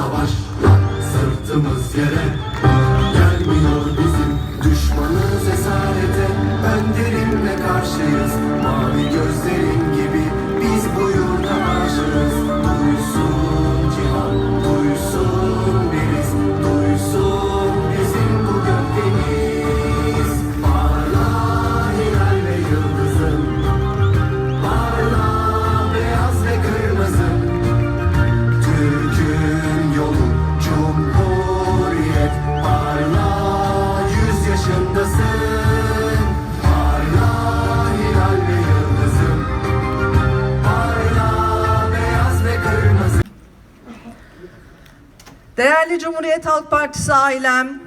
savaşla sırtımız yere Gelmiyor. bizim Cumhuriyet Halk Partisi ailem,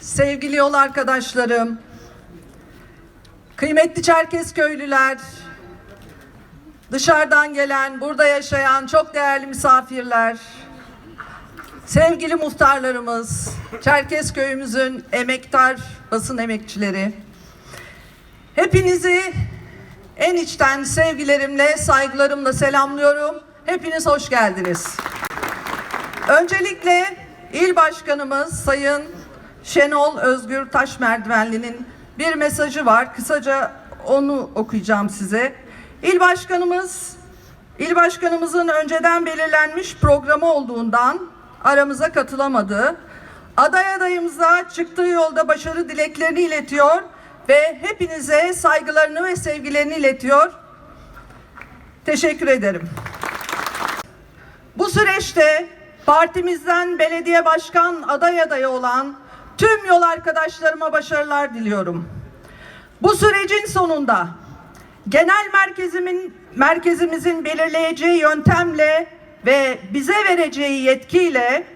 sevgili yol arkadaşlarım, kıymetli Çerkezköylüler, dışarıdan gelen, burada yaşayan çok değerli misafirler, sevgili muhtarlarımız, Çerkezköy'ümüzün emektar basın emekçileri, hepinizi en içten sevgilerimle, saygılarımla selamlıyorum. Hepiniz hoş geldiniz. Öncelikle il başkanımız Sayın Şenol Özgür Taşmerdivenli'nin bir mesajı var. Kısaca onu okuyacağım size. İl başkanımız il başkanımızın önceden belirlenmiş programı olduğundan aramıza katılamadı. Aday adayımıza çıktığı yolda başarı dileklerini iletiyor ve hepinize saygılarını ve sevgilerini iletiyor. Teşekkür ederim. Bu süreçte partimizden belediye başkan aday adayı olan tüm yol arkadaşlarıma başarılar diliyorum. Bu sürecin sonunda genel merkezimin merkezimizin belirleyeceği yöntemle ve bize vereceği yetkiyle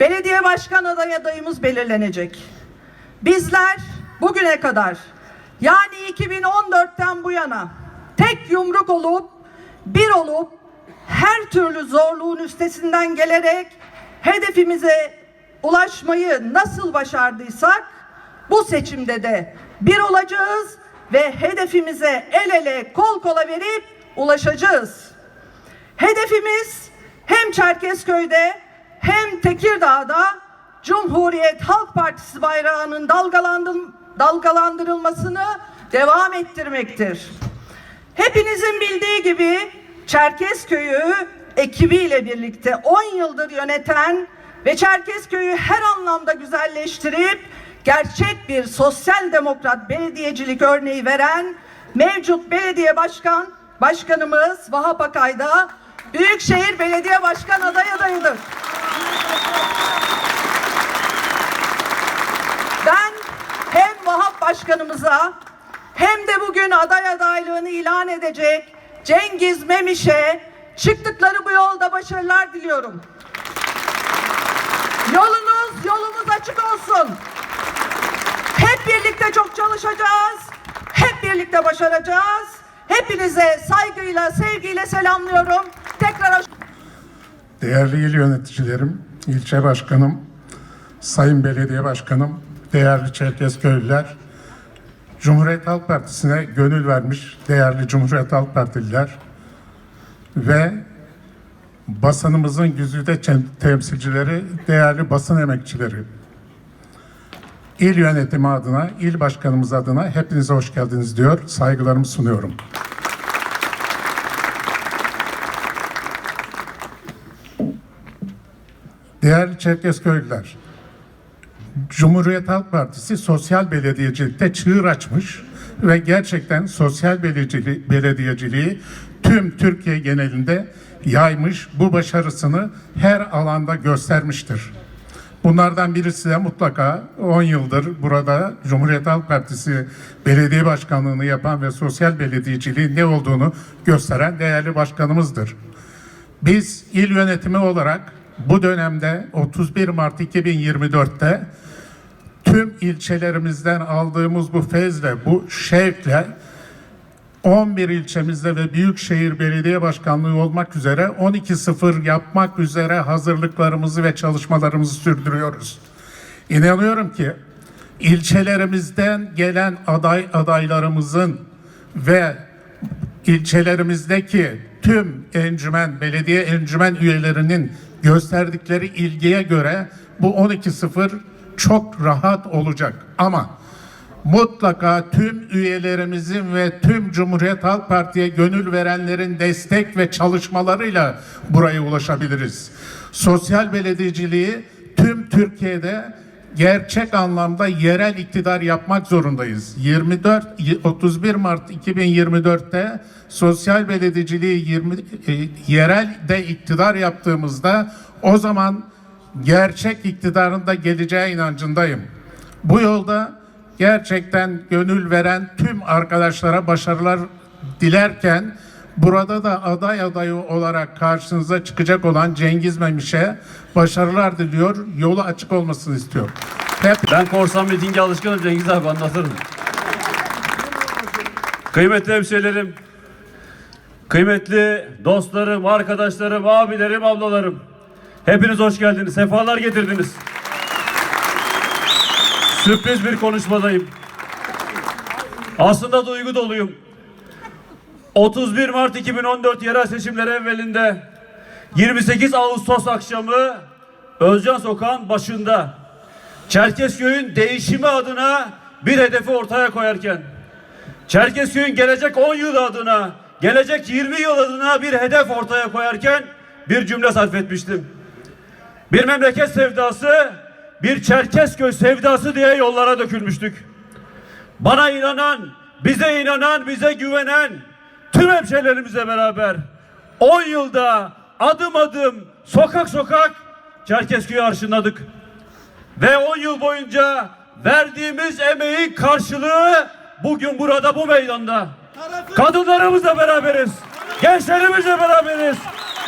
belediye başkan aday adayımız belirlenecek. Bizler bugüne kadar yani 2014'ten bu yana tek yumruk olup bir olup her türlü zorluğun üstesinden gelerek hedefimize ulaşmayı nasıl başardıysak bu seçimde de bir olacağız ve hedefimize el ele kol kola verip ulaşacağız. Hedefimiz hem Çerkezköy'de hem Tekirdağ'da Cumhuriyet Halk Partisi bayrağının dalgalandır- dalgalandırılmasını devam ettirmektir. Hepinizin bildiği gibi Çerkezköy'ü ekibiyle birlikte 10 yıldır yöneten ve Çerkezköy'ü her anlamda güzelleştirip gerçek bir sosyal demokrat belediyecilik örneği veren mevcut belediye başkan başkanımız Vahap Akay da Büyükşehir Belediye Başkan aday adayıdır. Ben hem Vahap Başkanımıza hem de bugün aday adaylığını ilan edecek Cengiz Memiş'e çıktıkları bu yolda başarılar diliyorum. Yolunuz yolumuz açık olsun. Hep birlikte çok çalışacağız. Hep birlikte başaracağız. Hepinize saygıyla, sevgiyle selamlıyorum. Tekrar Değerli il yöneticilerim, ilçe başkanım, sayın belediye başkanım, değerli Çerkezköylüler, Cumhuriyet Halk Partisi'ne gönül vermiş değerli Cumhuriyet Halk Partililer ve basınımızın güzide temsilcileri, değerli basın emekçileri. İl yönetimi adına, il başkanımız adına hepinize hoş geldiniz diyor, saygılarımı sunuyorum. Değerli Çerkezköylüler, Cumhuriyet Halk Partisi sosyal belediyecilikte çığır açmış ve gerçekten sosyal belediyeciliği, tüm Türkiye genelinde yaymış, bu başarısını her alanda göstermiştir. Bunlardan birisi de mutlaka 10 yıldır burada Cumhuriyet Halk Partisi belediye başkanlığını yapan ve sosyal belediyeciliğin ne olduğunu gösteren değerli başkanımızdır. Biz il yönetimi olarak bu dönemde 31 Mart 2024'te tüm ilçelerimizden aldığımız bu fezle, bu şevkle 11 ilçemizde ve Büyükşehir Belediye Başkanlığı olmak üzere 12-0 yapmak üzere hazırlıklarımızı ve çalışmalarımızı sürdürüyoruz. İnanıyorum ki ilçelerimizden gelen aday adaylarımızın ve ilçelerimizdeki tüm encümen, belediye encümen üyelerinin gösterdikleri ilgiye göre bu 12-0 çok rahat olacak. Ama mutlaka tüm üyelerimizin ve tüm Cumhuriyet Halk Parti'ye gönül verenlerin destek ve çalışmalarıyla buraya ulaşabiliriz. Sosyal belediyeciliği tüm Türkiye'de gerçek anlamda yerel iktidar yapmak zorundayız. 24 31 Mart 2024'te sosyal belediyeciliği 20 e, yerel de iktidar yaptığımızda o zaman gerçek iktidarın da geleceği inancındayım. Bu yolda gerçekten gönül veren tüm arkadaşlara başarılar dilerken burada da aday adayı olarak karşınıza çıkacak olan Cengiz Memiş'e başarılar diliyor. Yolu açık olmasını istiyorum. Hep Ben korsan mitinge alışkınım Cengiz abi anlatırım. Kıymetli hemşehrilerim, kıymetli dostlarım, arkadaşlarım, abilerim, ablalarım. Hepiniz hoş geldiniz, sefalar getirdiniz. Sürpriz bir konuşmadayım. Aslında duygu doluyum. 31 Mart 2014 yerel seçimleri evvelinde 28 Ağustos akşamı Özcan Sokağı'nın başında Çerkezköy'ün değişimi adına bir hedefi ortaya koyarken Çerkezköy'ün gelecek 10 yıl adına, gelecek 20 yıl adına bir hedef ortaya koyarken bir cümle sarf etmiştim. Bir memleket sevdası, bir Çerkezköy sevdası diye yollara dökülmüştük. Bana inanan, bize inanan, bize güvenen tüm hemşehrilerimizle beraber 10 yılda adım adım, sokak sokak Çerkezköy'ü arşınladık. Ve 10 yıl boyunca verdiğimiz emeğin karşılığı bugün burada bu meydanda. Kadınlarımızla beraberiz. Gençlerimizle beraberiz.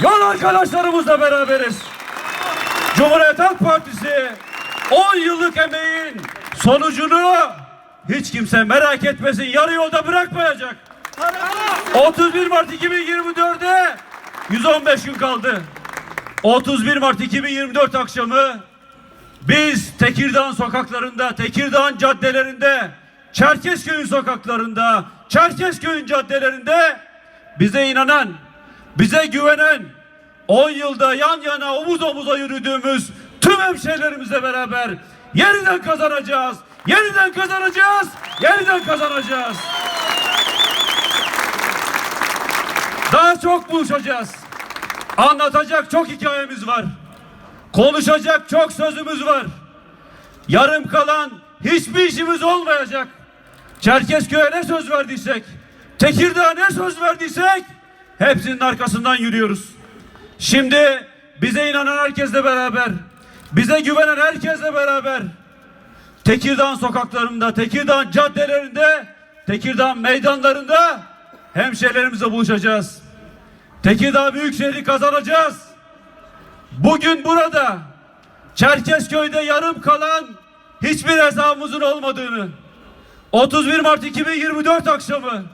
Yol arkadaşlarımızla beraberiz. Cumhuriyet Halk Partisi 10 yıllık emeğin sonucunu hiç kimse merak etmesin yarı yolda bırakmayacak. 31 Mart 2024'e 115 gün kaldı. 31 Mart 2024 akşamı biz Tekirdağ sokaklarında, Tekirdağ caddelerinde, Çerkezköy'ün sokaklarında, Çerkezköy'ün caddelerinde bize inanan, bize güvenen, 10 yılda yan yana omuz omuza yürüdüğümüz tüm hemşehrilerimizle beraber yeniden kazanacağız, yeniden kazanacağız, yeniden kazanacağız. Daha çok buluşacağız. Anlatacak çok hikayemiz var. Konuşacak çok sözümüz var. Yarım kalan hiçbir işimiz olmayacak. Çerkezköy'e ne söz verdiysek, Tekirdağ'a ne söz verdiysek hepsinin arkasından yürüyoruz. Şimdi bize inanan herkesle beraber, bize güvenen herkesle beraber Tekirdağ sokaklarında, Tekirdağ caddelerinde, Tekirdağ meydanlarında hemşehrilerimizle buluşacağız. Tekirdağ Büyükşehir'i kazanacağız. Bugün burada Çerkezköy'de yarım kalan hiçbir hesabımızın olmadığını 31 Mart 2024 akşamı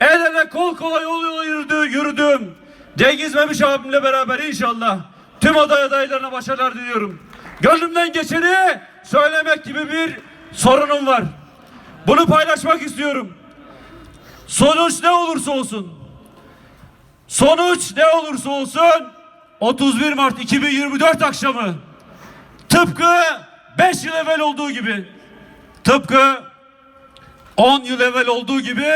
el ele kol kola yol yola yürüdü, yürüdüm. Cengiz Memiş abimle beraber inşallah tüm aday adaylarına başarılar diliyorum. Gönlümden geçeni söylemek gibi bir sorunum var. Bunu paylaşmak istiyorum. Sonuç ne olursa olsun Sonuç ne olursa olsun 31 Mart 2024 akşamı tıpkı 5 yıl evvel olduğu gibi tıpkı 10 yıl evvel olduğu gibi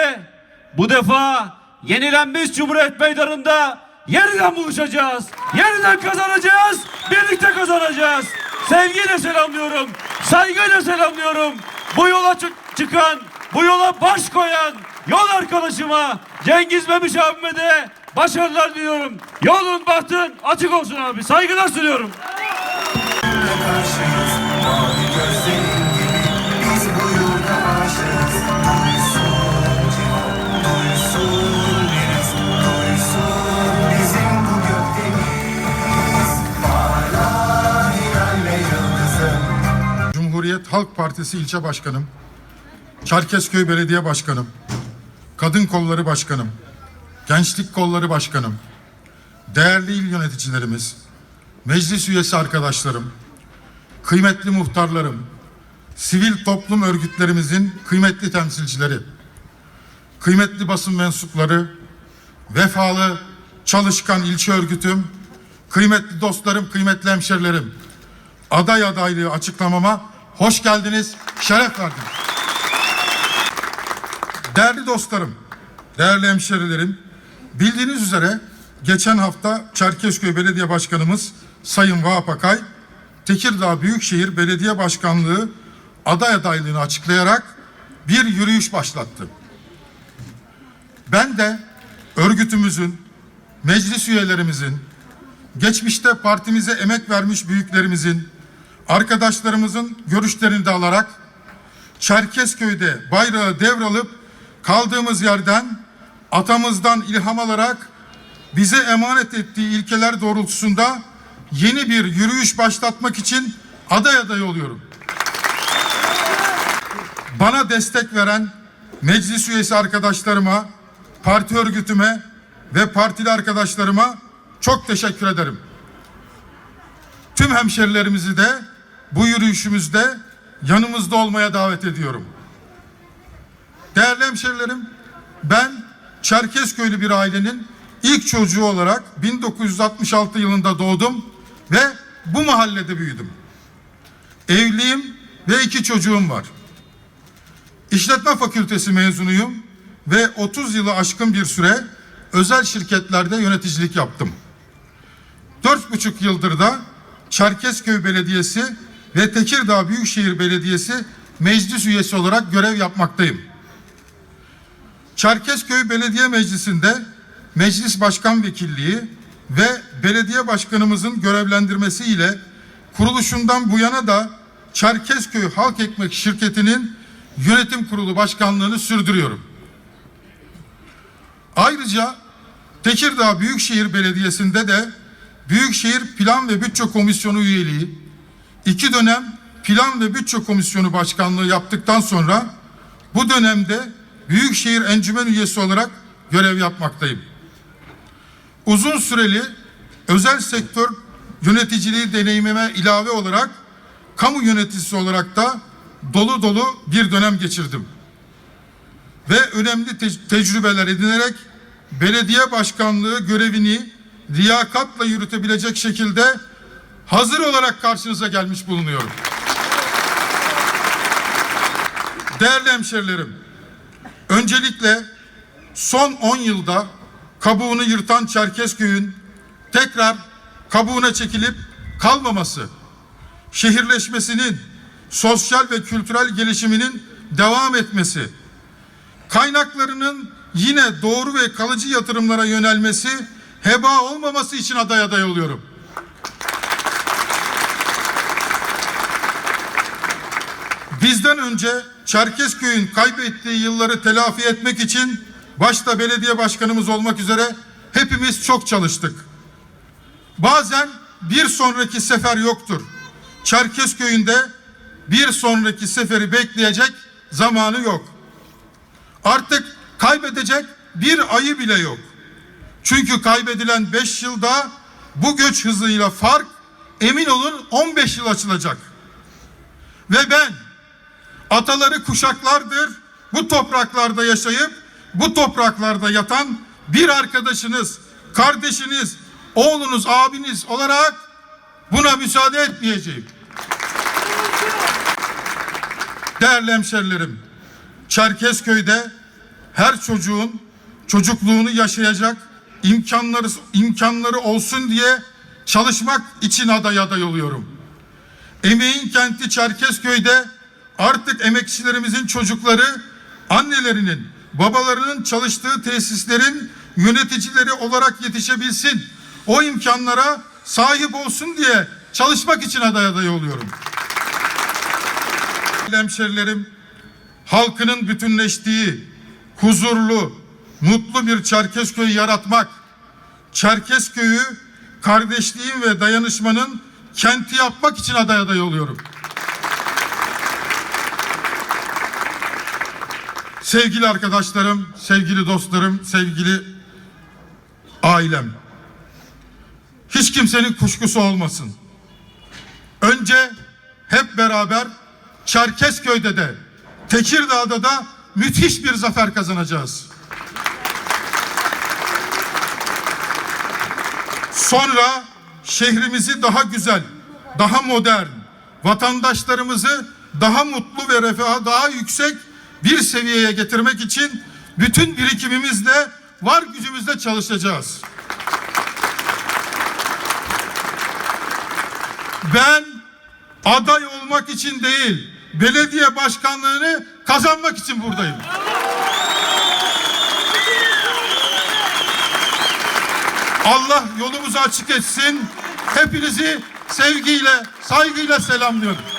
bu defa yenilenmiş Cumhuriyet Meydanı'nda yeniden buluşacağız. Yeniden kazanacağız. Birlikte kazanacağız. Sevgiyle selamlıyorum. Saygıyla selamlıyorum. Bu yola çık- çıkan, bu yola baş koyan yol arkadaşıma Cengiz Memiş abime de başarılar diliyorum. Yolun bahtın açık olsun abi. Saygılar sunuyorum. Halk Partisi ilçe başkanım, Çerkezköy Belediye Başkanım, Kadın Kolları Başkanım, Gençlik Kolları Başkanım, değerli il yöneticilerimiz, meclis üyesi arkadaşlarım, kıymetli muhtarlarım, sivil toplum örgütlerimizin kıymetli temsilcileri, kıymetli basın mensupları, vefalı, çalışkan ilçe örgütüm kıymetli dostlarım, kıymetli hemşerilerim, aday adaylığı açıklamama hoş geldiniz, şeref verdiniz. Değerli dostlarım, değerli hemşerilerim, bildiğiniz üzere geçen hafta Çerkezköy Belediye Başkanımız Sayın Vahap Akay, Tekirdağ Büyükşehir Belediye Başkanlığı aday adaylığını açıklayarak bir yürüyüş başlattı. Ben de örgütümüzün, meclis üyelerimizin, geçmişte partimize emek vermiş büyüklerimizin, arkadaşlarımızın görüşlerini de alarak Çerkezköy'de bayrağı devralıp kaldığımız yerden atamızdan ilham alarak bize emanet ettiği ilkeler doğrultusunda yeni bir yürüyüş başlatmak için aday aday oluyorum. Bana destek veren meclis üyesi arkadaşlarıma, parti örgütüme ve partili arkadaşlarıma çok teşekkür ederim. Tüm hemşerilerimizi de bu yürüyüşümüzde yanımızda olmaya davet ediyorum. Değerli hemşerilerim, ben Çerkezköylü bir ailenin ilk çocuğu olarak 1966 yılında doğdum ve bu mahallede büyüdüm. Evliyim ve iki çocuğum var. İşletme Fakültesi mezunuyum ve 30 yılı aşkın bir süre özel şirketlerde yöneticilik yaptım. Dört buçuk yıldır da Çerkezköy Belediyesi ve Tekirdağ Büyükşehir Belediyesi meclis üyesi olarak görev yapmaktayım. Çerkezköy Belediye Meclisi'nde meclis başkan vekilliği ve belediye başkanımızın görevlendirmesiyle kuruluşundan bu yana da Çerkezköy Halk Ekmek Şirketi'nin yönetim kurulu başkanlığını sürdürüyorum. Ayrıca Tekirdağ Büyükşehir Belediyesi'nde de Büyükşehir Plan ve Bütçe Komisyonu üyeliği, iki dönem Plan ve Bütçe Komisyonu Başkanlığı yaptıktan sonra bu dönemde Büyükşehir Encümen üyesi olarak görev yapmaktayım. Uzun süreli özel sektör yöneticiliği deneyimime ilave olarak kamu yöneticisi olarak da dolu dolu bir dönem geçirdim. Ve önemli te- tecrübeler edinerek belediye başkanlığı görevini liyakatla yürütebilecek şekilde hazır olarak karşınıza gelmiş bulunuyorum. Değerli hemşerilerim, öncelikle son 10 yılda kabuğunu yırtan Çerkezköy'ün tekrar kabuğuna çekilip kalmaması, şehirleşmesinin, sosyal ve kültürel gelişiminin devam etmesi, kaynaklarının yine doğru ve kalıcı yatırımlara yönelmesi, heba olmaması için aday aday oluyorum. Bizden önce Çerkezköy'ün kaybettiği yılları telafi etmek için başta belediye başkanımız olmak üzere hepimiz çok çalıştık. Bazen bir sonraki sefer yoktur. Çerkezköy'ünde bir sonraki seferi bekleyecek zamanı yok. Artık kaybedecek bir ayı bile yok. Çünkü kaybedilen 5 yılda bu göç hızıyla fark emin olun 15 yıl açılacak. Ve ben ataları kuşaklardır bu topraklarda yaşayıp bu topraklarda yatan bir arkadaşınız, kardeşiniz, oğlunuz, abiniz olarak buna müsaade etmeyeceğim. Değerli hemşerilerim, Çerkezköy'de her çocuğun çocukluğunu yaşayacak imkanları imkanları olsun diye çalışmak için aday aday oluyorum. Emeğin kenti Çerkezköy'de artık emekçilerimizin çocukları annelerinin, babalarının çalıştığı tesislerin yöneticileri olarak yetişebilsin. O imkanlara sahip olsun diye çalışmak için aday aday oluyorum. Hemşerilerim, halkının bütünleştiği, huzurlu, mutlu bir Çerkezköy yaratmak, Çerkezköy'ü kardeşliğin ve dayanışmanın kenti yapmak için aday aday oluyorum. Sevgili arkadaşlarım, sevgili dostlarım, sevgili ailem. Hiç kimsenin kuşkusu olmasın. Önce hep beraber Çerkezköy'de de Tekirdağ'da da müthiş bir zafer kazanacağız. Sonra şehrimizi daha güzel, daha modern, vatandaşlarımızı daha mutlu ve refaha daha yüksek bir seviyeye getirmek için bütün birikimimizle, var gücümüzle çalışacağız. Ben aday olmak için değil, belediye başkanlığını kazanmak için buradayım. Allah yolumuzu açık etsin. Hepinizi sevgiyle, saygıyla selamlıyorum.